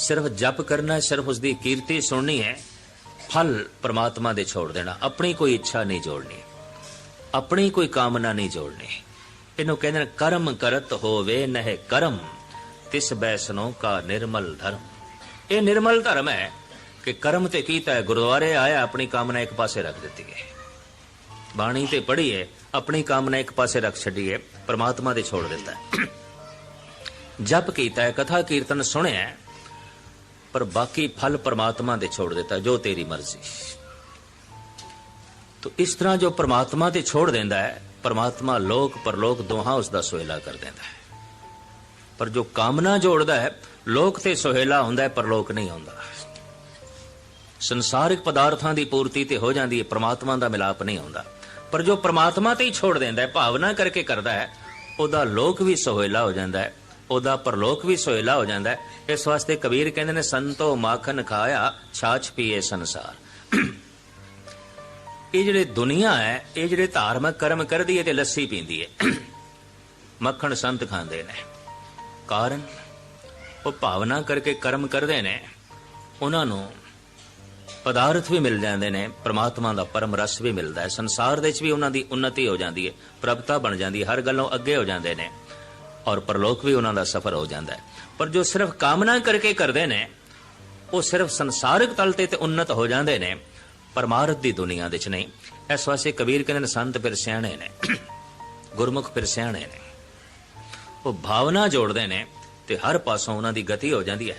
ਸਿਰਫ ਜਪ ਕਰਨਾ, ਸਿਰਫ ਉਸ ਦੀ ਕੀਰਤੀ ਸੁਣਨੀ ਹੈ, ਫਲ ਪ੍ਰਮਾਤਮਾ ਦੇ ਛੋੜ ਦੇਣਾ। ਆਪਣੀ ਕੋਈ ਇੱਛਾ ਨਹੀਂ ਜੋੜਨੀ। ਆਪਣੀ ਕੋਈ ਕਾਮਨਾ ਨਹੀਂ ਜੋੜਨੀ। ਇਹਨੂੰ ਕਹਿੰਦੇ ਨੇ, ਕਰਮ ਕਰਤ ਹੋਵੇ ਨਹਿ ਕਰਮ, ਤਿਸ ਬੈਸਨੋ ਕਾ ਨਿਰਮਲ ਧਰਮ। ਇਹ ਨਿਰਮਲ ਧਰਮ ਹੈ ਕਿ ਕਰਮ ਤੇ ਕੀਤਾ ਹੈ? ਗੁਰਦੁਆਰੇ ਆਇਆ, ਆਪਣੀ ਕਾਮਨਾ ਇੱਕ ਪਾਸੇ ਰੱਖ ਦਿੱਤੀ ਹੈ। ਬਾਣੀ ਤੇ ਪੜ੍ਹੀ ਹੈ, ਆਪਣੀ ਕਾਮਨਾ ਇੱਕ ਪਾਸੇ ਰੱਖ ਛੱਡੀ ਹੈ, ਪ੍ਰਮਾਤਮਾ ਦੇ ਛੋੜ ਦਿੱਤਾ ਜਪ ਕੀਤਾ ਹੈ, ਕਥਾ ਕੀਰਤਨ ਸੁਣਿਆ ਪਰ ਬਾਕੀ ਫਲ ਪਰਮਾਤਮਾ ਦੇ ਛੋੜ ਦਿੱਤਾ, ਜੋ ਤੇਰੀ ਮਰਜ਼ੀ। ਤੋ ਇਸ ਤਰ੍ਹਾਂ ਜੋ ਪਰਮਾਤਮਾ ਤੇ ਛੋੜ ਦਿੰਦਾ ਹੈ, ਪ੍ਰਮਾਤਮਾ ਲੋਕ ਪਰਲੋਕ ਦੋਹਾਂ ਉਸ ਦਾ ਸੁਹੇਲਾ ਕਰ ਦਿੰਦਾ ਹੈ। ਪਰ ਜੋ ਕਾਮਨਾ ਜੋੜਦਾ ਹੈ, ਲੋਕ ਤੇ ਸੁਹੇਲਾ ਹੁੰਦਾ ਹੈ, ਪਰਲੋਕ ਨਹੀਂ ਹੁੰਦਾ। ਸੰਸਾਰਿਕ ਪਦਾਰਥਾਂ ਦੀ ਪੂਰਤੀ ਤੇ ਹੋ ਜਾਂਦੀ ਹੈ, ਪਰਮਾਤਮਾ ਦਾ ਮਿਲਾਪ ਨਹੀਂ ਹੁੰਦਾ। ਪਰ ਜੋ ਪਰਮਾਤਮਾ ਤੇ ਹੀ ਛੋੜ ਦਿੰਦਾ ਹੈ, ਭਾਵਨਾ ਕਰਕੇ ਕਰਦਾ ਹੈ, ਉਹਦਾ ਲੋਕ ਵੀ ਸੁਹੇਲਾ ਹੋ ਜਾਂਦਾ ਹੈ। ਉਹਦਾ ਪਰਲੋਕ ਵੀ ਸੁਹੇਲਾ ਹੋ ਜਾਂਦਾ ਹੈ। ਇਸ ਵਾਸਤੇ ਕਬੀਰ ਕਹਿੰਦੇ ਨੇ, ਸੰਤੋ ਮਾਖਨ ਖਾਇਆ, ਛਾਛ ਪੀਏ ਸੰਸਾਰ। ਇਹ ਜਿਹੜੇ ਦੁਨੀਆ ਹੈ, ਇਹ ਜਿਹੜੇ ਧਾਰਮਿਕ ਕਰਮ ਕਰਦੀ ਹੈ ਤੇ ਲੱਸੀ ਪੀਂਦੀ ਹੈ। ਮੱਖਣ ਸੰਤ ਖਾਂਦੇ ਨੇ। ਕਾਰਨ? ਉਹ ਭਾਵਨਾ ਕਰਕੇ ਕਰਮ ਕਰਦੇ ਨੇ। ਉਹਨਾਂ ਨੂੰ ਪਦਾਰਥ ਵੀ ਮਿਲ ਜਾਂਦੇ ਨੇ, ਪ੍ਰਮਾਤਮਾ ਦਾ ਪਰਮ ਰਸ ਵੀ ਮਿਲਦਾ ਹੈ। ਸੰਸਾਰ ਦੇ ਵਿੱਚ ਵੀ ਉਹਨਾਂ ਦੀ ਉન્નਤੀ ਹੋ ਜਾਂਦੀ ਹੈ, ਪ੍ਰਭਤਾ ਬਣ ਜਾਂਦੀ ਹੈ, ਹਰ ਗੱਲੋਂ ਅੱਗੇ ਹੋ ਜਾਂਦੇ ਨੇ। ਔਰ ਪਰਲੋਕ ਵੀ ਉਹਨਾਂ ਦਾ ਸਫਰ ਹੋ ਜਾਂਦਾ ਹੈ। ਪਰ ਜੋ ਸਿਰਫ ਕਾਮਨਾ ਕਰਕੇ ਕਰਦੇ ਨੇ, ਉਹ ਸਿਰਫ ਸੰਸਾਰਿਕ ਤਲ ਤੇ ਤੇ ਉન્નਤ ਹੋ ਜਾਂਦੇ ਨੇ, ਪਰਮਾਰਥ ਦੀ ਦੁਨੀਆ ਦੇ ਵਿੱਚ ਨਹੀਂ। ਇਸ ਵਾਸਤੇ ਕਬੀਰ ਕਹਿੰਦੇ ਨੇ, ਸੰਤ ਫਿਰ ਸਿਆਣੇ ਨੇ, ਗੁਰਮੁਖ ਫਿਰ ਸਿਆਣੇ ਨੇ। ਉਹ ਭਾਵਨਾ ਜੋੜਦੇ ਨੇ ਤੇ ਹਰ ਪਾਸੋਂ ਉਹਨਾਂ ਦੀ ਗਤੀ ਹੋ ਜਾਂਦੀ ਹੈ।